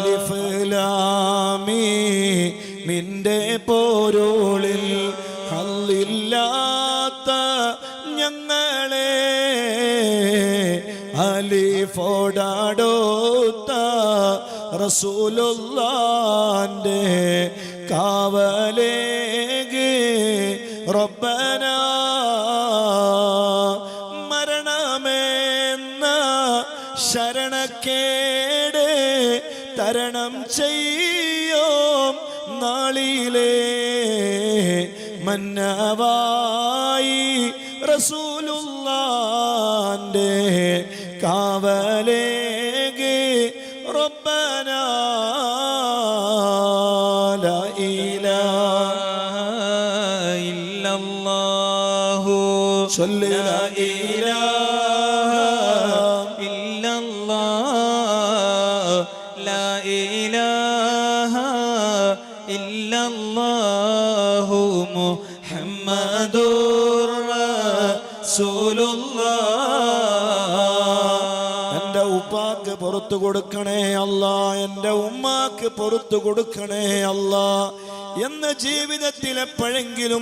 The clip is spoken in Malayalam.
അലിഫ് ലാമി നിന്റെ പോരോളിൽ ഹല്ലില്ലാത്ത ഞങ്ങളെ അലിഫോടാടോത്ത റസൂലുള്ളാന്റെ കാവലേകി റബ്ബന മരണമേന്ന ശരണക്കേ തരണം ചെയ്യോ നാളിലേ. മന്നവായി റസൂലുള്ളാന്റെ കാവലേകെ റൊപ്പന ഇല്ലല്ലാഹു. സല്ലല്ലാഹു ഇലാ لا إله إلا الله محمد رسول الله എന്റെ ഉപ്പാക്ക് പുറത്തു കൊടുക്കണേ അല്ല എന്റെ ഉമ്മാക്ക് പുറത്തു കൊടുക്കണേ അല്ല എന്ന ജീവിതത്തിൽ എപ്പോഴെങ്കിലും